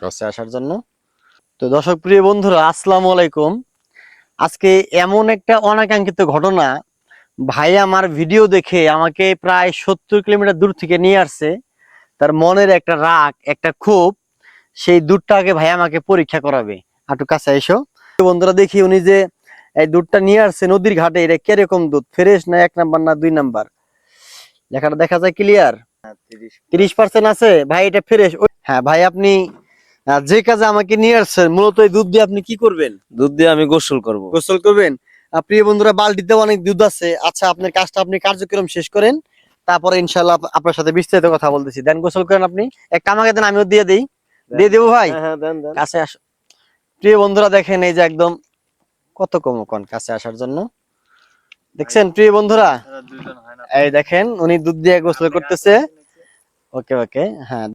কাছে আসার জন্য। তো দর্শক প্রিয় বন্ধুরা আসসালামু আলাইকুম। আজকে এমন একটা অনাকাঙ্ক্ষিত ঘটনা ভাই আমার ভিডিও দেখে আমাকে প্রায় সত্তর কিলোমিটার দূর থেকে নিয়ে আসছে। তার মনের একটা রাগ একটা ক্ষোভ সেই দুধটাকে ভাই আমাকে পরীক্ষা করাবে। একটু কাছে এসো। বন্ধুরা দেখি উনি যে এই দুধটা নিয়ে আসছে নদীর ঘাটে এটা কীরকম দুধ? ফ্রেশ না এক নাম্বার না দুই নাম্বার? লেখাটা দেখা যায় ক্লিয়ার তিরিশ। পার্সেন্ট আছে? ভাই এটা ফ্রেশ। হ্যাঁ ভাই আপনি যে কাজে আমাকে নিয়ে আসছেন মূলত এই দুধ দিয়ে আপনি কি করবেন? দুধ দিয়ে আমি গোসল করব। গোসল করবেন? প্রিয় বন্ধুরা বালতিতে অনেক দুধ আছে। আচ্ছা আপনার কাজটা আপনি কার্যক্রম শেষ করেন তারপরে ইনশাল্লাহ আপনার সাথে বিস্তারিত কথা বলতেছি। দেন গোসল করেন আপনি। এক আমাকে দেন আমিও দিয়ে দিই। দিয়ে দেবো ভাই? হ্যাঁ দেন কাছে আস প্রিয় বন্ধুরা দেখেন এই যে একদম কত কম কোন কাছে আসার জন্য। দেখছেন প্রিয় বন্ধুরা? এই দেখেন উনি দুধ দিয়ে গোসল করতেছে। ওকে ওকে হ্যাঁ।